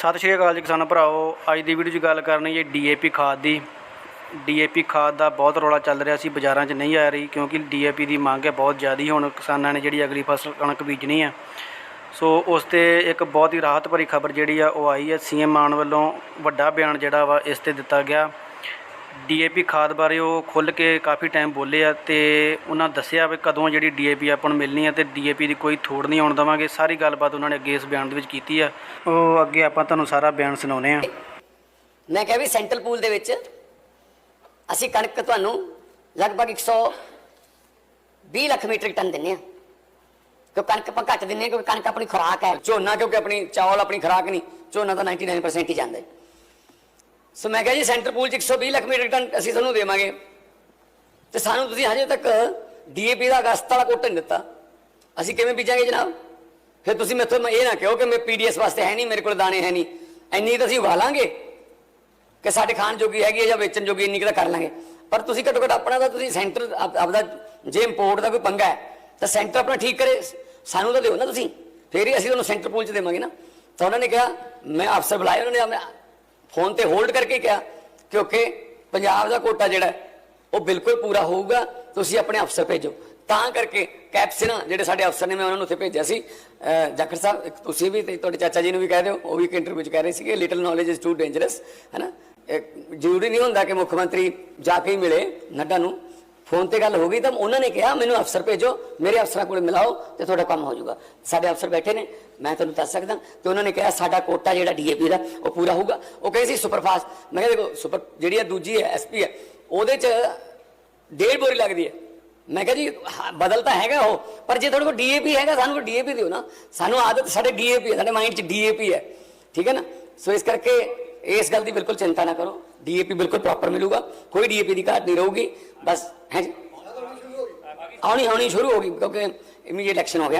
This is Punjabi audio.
ਸਤਿ ਸ਼੍ਰੀ ਅਕਾਲ ਜੀ ਕਿਸਾਨ ਭਰਾਓ ਅੱਜ ਦੀ ਵੀਡੀਓ 'ਚ ਗੱਲ ਕਰਨੀ ਹੈ ਡੀਏਪੀ ਖਾਦ ਦੀ। ਡੀਏਪੀ ਖਾਦ ਦਾ ਬਹੁਤ ਰੌਲਾ ਚੱਲ ਰਿਹਾ ਸੀ, ਬਾਜ਼ਾਰਾਂ 'ਚ ਨਹੀਂ ਆ ਰਹੀ ਕਿਉਂਕਿ ਡੀਏਪੀ ਦੀ ਮੰਗ ਹੈ ਬਹੁਤ ਜ਼ਿਆਦੀ। ਹੁਣ ਕਿਸਾਨਾਂ ਨੇ ਜਿਹੜੀ ਅਗਲੀ ਫਸਲ ਕਣਕ ਬੀਜਣੀ ਹੈ, ਸੋ ਉਸ ਤੇ ਇੱਕ ਬਹੁਤ ਹੀ ਰਾਹਤ ਭਰੀ ਖਬਰ ਜਿਹੜੀ ਆ, ਉਹ ਆਈ ਹੈ। ਸੀਐਮ ਮਾਨ ਵੱਲੋਂ ਵੱਡਾ ਬਿਆਨ ਜਿਹੜਾ ਵਾ, ਇਸ ਤੇ ਦਿੱਤਾ ਗਿਆ। ਡੀਏਪੀ ਖਾਦ ਬਾਰੇ ਉਹ ਖੁੱਲ੍ਹ ਕੇ ਕਾਫੀ ਟਾਈਮ ਬੋਲੇ ਆ ਤੇ ਉਹਨਾਂ ਦੱਸਿਆ ਵੀ ਕਦੋਂ ਜਿਹੜੀ ਡੀਏਪੀ ਆਪਾਂ ਨੂੰ ਮਿਲਣੀ ਹੈ ਤੇ ਡੀਏਪੀ ਦੀ ਕੋਈ ਥੋੜ ਨਹੀਂ ਆਉਣ ਦੇਵਾਂਗੇ। ਸਾਰੀ ਗੱਲਬਾਤ ਉਹਨਾਂ ਨੇ ਅੱਗੇ ਇਸ ਬਿਆਨ ਦੇ ਵਿੱਚ ਕੀਤੀ ਆ। ਉਹ ਅੱਗੇ ਆਪਾਂ ਤੁਹਾਨੂੰ ਸਾਰਾ ਬਿਆਨ ਸੁਣਾਉਂਦੇ ਆ। ਮੈਂ ਕਿਹਾ ਵੀ ਸੈਂਟਰਲ ਪੂਲ ਦੇ ਵਿੱਚ ਅਸੀਂ ਕਣਕ ਤੁਹਾਨੂੰ ਲਗਭਗ 120 ਲੱਖ ਮੀਟ੍ਰਿਕ ਟਨ ਦਿੰਨੇ ਆ। ਕਿਉਂ ਕਣਕ ਆਪਾਂ ਘੱਟ ਦਿੰਨੇ ਆ ਕਿਉਂਕਿ ਕਣਕ ਆਪਣੀ ਖੁਰਾਕ ਹੈ। ਝੋਨਾ ਕਿਉਂਕਿ ਆਪਣੀ ਚਾਵਲ ਆਪਣੀ ਖੁਰਾਕ ਨਹੀਂ ਝੋਨਾ ਤਾਂ 99% ਹੀ ਜਾਂਦਾ ਹੈ। ਸੋ ਮੈਂ ਕਿਹਾ ਜੀ ਸੈਂਟਰ ਪੂਲ ਚ 120 ਲੱਖ ਮੀਟ੍ਰਿਕ ਟਨ ਅਸੀਂ ਤੁਹਾਨੂੰ ਦੇਵਾਂਗੇ। ਤੇ ਸਾਨੂੰ ਤੁਸੀਂ ਹਜੇ ਤੱਕ ਡੀਏਪੀ ਦਾ ਅਗਸਤ ਵਾਲਾ ਕੋਟਾ ਨਹੀਂ ਦਿੱਤਾ। ਅਸੀਂ ਕਿਵੇਂ ਬੀਜਾਂਗੇ ਜਨਾਬ? ਫਿਰ ਤੁਸੀਂ ਮੈਥੋਂ ਇਹ ਨਾ ਕਹੋ ਕਿ ਮੈਂ ਪੀਡੀਐਸ ਵਾਸਤੇ ਹੈ ਨਹੀਂ, ਮੇਰੇ ਕੋਲ ਦਾਣੇ ਹੈ ਨਹੀਂ। ਇੰਨੀ ਤਾਂ ਅਸੀਂ ਉਗਾ ਲਾਂਗੇ ਕਿ ਸਾਡੇ ਖਾਣ ਜੋਗੀ ਹੈਗੀ ਹੈ ਜਾਂ ਵੇਚਣ ਜੋਗੀ ਇੰਨੀ ਕੁ ਤਾਂ ਕਰ ਲਾਂਗੇ। ਪਰ ਤੁਸੀਂ ਘੱਟੋ ਘੱਟ ਆਪਣਾ ਤਾਂ ਤੁਸੀਂ ਸੈਂਟਰ ਆਪ- ਆਪਦਾ ਜੇ ਇੰਪੋਰਟ ਦਾ ਕੋਈ ਪੰਗਾ ਹੈ, ਤਾਂ ਸੈਂਟਰ ਆਪਣਾ ਠੀਕ ਕਰੇ। ਸਾਨੂੰ ਤਾਂ ਦਿਓ ਨਾ ਤੁਸੀਂ। ਫੇਰ ਹੀ ਅਸੀਂ ਤੁਹਾਨੂੰ ਸੈਂਟਰ ਪੂਲ ਚ ਦੇਵਾਂਗੇ ਨਾ। ਤਾਂ ਉਹਨਾਂ ਨੇ ਕਿਹਾ, ਮੈਂ ਅਫਸਰ ਬੁਲਾਏ ਉਹਨਾਂ ਨੇ ਆਪਣੇ ਫੋਨ ਤੇ ਹੋਲਡ ਕਰਕੇ ਕਿਹਾ, ਕਿਉਂਕਿ ਪੰਜਾਬ ਦਾ ਕੋਟਾ ਜਿਹੜਾ ਉਹ ਬਿਲਕੁਲ ਪੂਰਾ ਹੋਊਗਾ, ਤੁਸੀਂ ਆਪਣੇ ਅਫਸਰ ਭੇਜੋ। ਤਾਂ ਕਰਕੇ ਕੈਪਸਨ, ਜਿਹੜੇ ਸਾਡੇ ਅਫਸਰ ਨੇ, ਮੈਂ ਉਹਨਾਂ ਨੂੰ ਉੱਥੇ ਭੇਜਿਆ ਸੀ। ਜਾਖੜ ਸਾਹਿਬ, ਇੱਕ ਤੁਸੀਂ ਵੀ ਤੇ ਤੁਹਾਡੇ ਚਾਚਾ ਜੀ ਨੂੰ ਵੀ ਕਹਿ ਦਿਓ, ਉਹ ਵੀ ਇੱਕ ਇੰਟਰਵਿਊ 'ਚ ਕਹਿ ਰਹੇ ਸੀਗੇ little knowledge is too dangerous ਹੈਨਾ? ਇਹ ਜ਼ਰੂਰੀ ਨਹੀਂ ਹੁੰਦਾ ਕਿ ਮੁੱਖ ਮੰਤਰੀ ਜਾ ਕੇ ਹੀ ਮਿਲੇ ਨੱਡਾ ਨੂੰ। ਫੋਨ ਤੇ ਗੱਲ ਹੋ ਗਈ ਤਾਂ ਉਹਨਾਂ ਨੇ ਕਿਹਾ ਮੈਨੂੰ ਅਫਸਰ ਭੇਜੋ ਮੇਰੇ ਅਫਸਰਾਂ ਕੋਲ ਮਿਲਾਓ ਤੇ ਤੁਹਾਡਾ ਕੰਮ ਹੋ ਜਾਊਗਾ। ਸਾਡੇ ਅਫਸਰ ਬੈਠੇ ਨੇ ਮੈਂ ਤੁਹਾਨੂੰ ਦੱਸ ਸਕਦਾ ਤੇ ਉਹਨਾਂ ਨੇ ਕਿਹਾ ਸਾਡਾ ਕੋਟਾ ਜਿਹੜਾ ਡੀਏਪੀ ਦਾ ਉਹ ਪੂਰਾ ਹੋਊਗਾ। ਉਹ ਕਹੇ ਸੀ ਸੁਪਰਫਾਸਟ। ਮੈਂ ਕਿਹਾ ਦੇਖੋ ਸੁਪਰ ਜਿਹੜੀ ਆ ਦੂਜੀ ਹੈ ਐਸਪੀ ਹੈ ਉਹਦੇ 'ਚ ਡੇਢ ਬੋਰੀ ਲੱਗਦੀ ਹੈ ਮੈਂ ਕਿਹਾ ਜੀ ਹਾਂ, ਤਾਂ ਹੈਗਾ ਉਹ ਪਰ ਜੇ ਤੁਹਾਡੇ ਕੋਲ ਡੀਏਪੀ ਹੈਗਾ ਸਾਨੂੰ ਕੋਈ ਡੀਏਪੀ ਦਿਓ ਨਾ। ਸਾਨੂੰ ਆਦਤ ਸਾਡੇ ਡੀਏਪੀ ਹੈ ਸਾਡੇ ਮਾਈਂਡ 'ਚ ਡੀਏਪੀ ਹੈ ਠੀਕ ਹੈ ਨਾ? ਸੋ ਇਸ ਕਰਕੇ ਇਸ ਗੱਲ ਦੀ ਬਿਲਕੁਲ ਚਿੰਤਾ ਨਾ ਕਰੋ। ਡੀਏਪੀ ਬਿਲਕੁਲ ਪ੍ਰੋਪਰ ਮਿਲੂਗਾ। ਕੋਈ ਡੀਏਪੀ ਦੀ ਘਾਟ ਨਹੀਂ ਰਹੂਗੀ। ਬਸ ਹੈ ਆਉਣੀ ਆਉਣੀ ਸ਼ੁਰੂ ਹੋ ਗਈ ਕਿਉਂਕਿ ਇਮੀਡੀਏਟ ਇਲੈਕਸ਼ਨ ਹੋ ਗਿਆ।